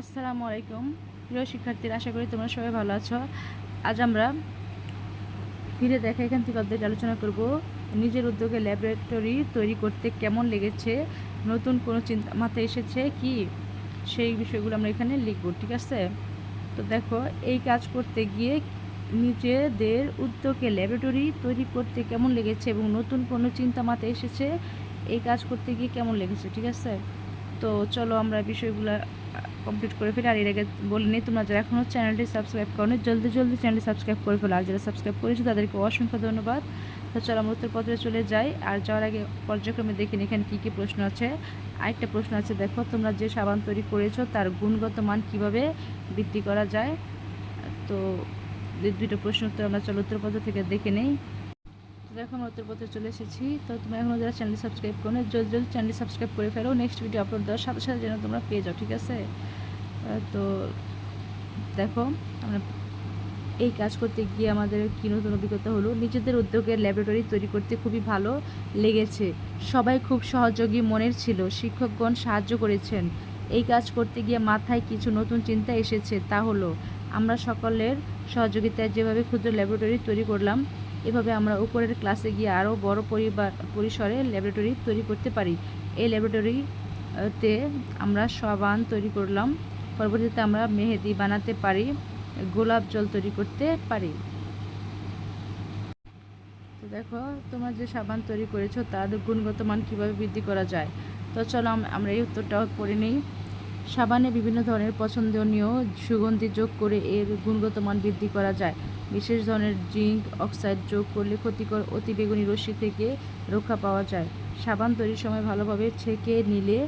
আসসালামু আলাইকুম। প্রিয় শিক্ষার্থীরা, আশা করি তোমরা সবাই ভালো আছো। আজ আমরা ফিরে দেখা এখান থেকে অধ্যায়টি আলোচনা করব, নিজের উদ্যোগে ল্যাবরেটরি তৈরি করতে কেমন লেগেছে, নতুন কোনো চিন্তা মাথায় এসেছে কি? সেই বিষয়গুলো আমরা এখানে লিখব, ঠিক আছে? তো দেখো, এই কাজ করতে গিয়ে নিজেদের উদ্যোগে ল্যাবরেটরি তৈরি করতে কেমন লেগেছে এবং নতুন কোনো চিন্তা মাথায় এসেছে, এই কাজ করতে গিয়ে কেমন লেগেছে, ঠিক আছে? তো চলো আমরা বিষয়গুলো কমপ্লিট করে ফেলি। আর এর আগে বলে নিই, তোমরা যারা এখনও চ্যানেলটি সাবস্ক্রাইব করো জলদি জলদি চ্যানেলটি সাবস্ক্রাইব করে ফেলো। আর যারা সাবস্ক্রাইব করেছ, তাদেরকে অসংখ্য ধন্যবাদ। তো চলো, আমরা উত্তরপত্রে চলে যাই। আর যাওয়ার আগে পর্যায়ক্রমে দেখে নিই, এখানে কী কী প্রশ্ন আছে। আরেকটা প্রশ্ন আছে, দেখো, তোমরা যে সাবান তৈরি করেছ, তার গুণগত মান কীভাবে বৃদ্ধি করা যায়? তো দুটো প্রশ্ন উত্তর আমরা চলো উত্তরপত্র থেকে দেখে নেই। দেখো আমরা উত্তরপত্রে চলে এসেছি। তো তোমরা এখনও যারা চ্যানেলটি সাবস্ক্রাইব করো জলদি জলদি চ্যানেলটি সাবস্ক্রাইব করে ফেলো। নেক্সট ভিডিও আপলোড দেওয়ার সাথে সাথে যেন তোমরা পেয়ে যাও, ঠিক আছে? তো দেখো, আমরা এই কাজ করতে গিয়ে আমাদের কী নতুন অভিজ্ঞতা হলো? নিজেদের উদ্যোগের ল্যাবরেটরি তৈরি করতে খুবই ভালো লেগেছে। সবাই খুব সহযোগী মনের ছিল, শিক্ষকগণ সাহায্য করেছেন। এই কাজ করতে গিয়ে মাথায় কিছু নতুন চিন্তা এসেছে, তা হলো আমরা সকলের সহযোগিতায় যেভাবে ক্ষুদ্র ল্যাবরেটরি তৈরি করলাম এভাবে আমরা উপরের ক্লাসে গিয়ে আরও বড় পরিবার পরিসরে ল্যাবরেটরি তৈরি করতে পারি। এই ল্যাবরেটরি আহ, তে আমরা সাবান তৈরি করলাম। পরবর্তীতে আমরা মেহেদি বানাতে পারি গোলাপ জল তৈরি করতে পারি। তো দেখো তোমরা যে সাবান তৈরি করেছ তার গুণগত মান কীভাবে বৃদ্ধি করা যায়? তো চলো আমরা এই উত্তরটাও পড়ে নিই। সাবানে বিভিন্ন ধরনের পছন্দনীয় সুগন্ধি যোগ করে এর গুণগত মান বৃদ্ধি করা যায়। বিশেষ ধরনের জিঙ্ক অক্সাইড যোগ করলে ক্ষতিকর অতিবেগুনি রশ্মি থেকে রক্ষা পাওয়া যায়। সাবান তৈরির সময় ভালোভাবে ছেঁকে নিলে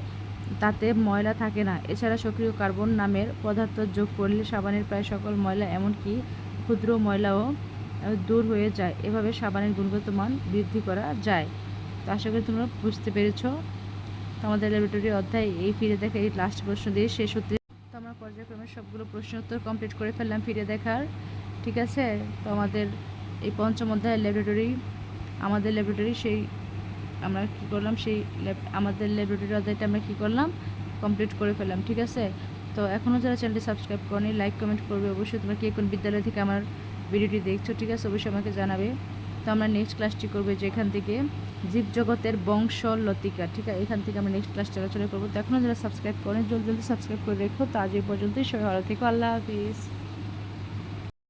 তাতে ময়লা থাকে না। এছাড়া সক্রিয় কার্বন নামের পদার্থ যোগ করলে সাবানের প্রায় সকল ময়লা, এমনকি ক্ষুদ্র ময়লাও দূর হয়ে যায়। এভাবে সাবানের গুণগত মান বৃদ্ধি করা যায়। তো আশা করি তোমরা বুঝতে পেরেছ। তো আমাদের ল্যাবরেটরি অধ্যায় এই ফিরে দেখা এই লাস্ট প্রশ্ন দিয়ে শেষ হতে তো আমরা পর্যায়ক্রমে সবগুলো প্রশ্ন উত্তর কমপ্লিট করে ফেললাম ফিরে দেখার। ঠিক আছে? তো আমাদের এই পঞ্চম অধ্যায়ের ল্যাবরেটরি আমাদের ল্যাবরেটরি সেই আমরা কী করলাম? সেই আমাদের ল্যাবরেটরি অধ্যায়টা আমরা কী করলাম? কমপ্লিট করে ফেললাম। ঠিক আছে? তো এখনও যারা চ্যানেলটি সাবস্ক্রাইব করেনি লাইক কমেন্ট করবে। অবশ্যই তোমরা কে কোন বিদ্যালয় থেকে আমার ভিডিওটি দেখছ, ঠিক আছে? অবশ্যই আমাকে জানাবে। তো আমরা নেক্সট ক্লাসটি করব যেখান থেকে জীবজগতের বংশ লতিকা। ঠিক আছে, এখান থেকে আমরা নেক্সট ক্লাস চলাচল করব। তো এখনও যারা সাবস্ক্রাইব করেন, জলদি জলদি সাবস্ক্রাইব করে রেখো। তো আজ এই পর্যন্তই। সবাই ভালো থেকো। আল্লাহ হাফিজ।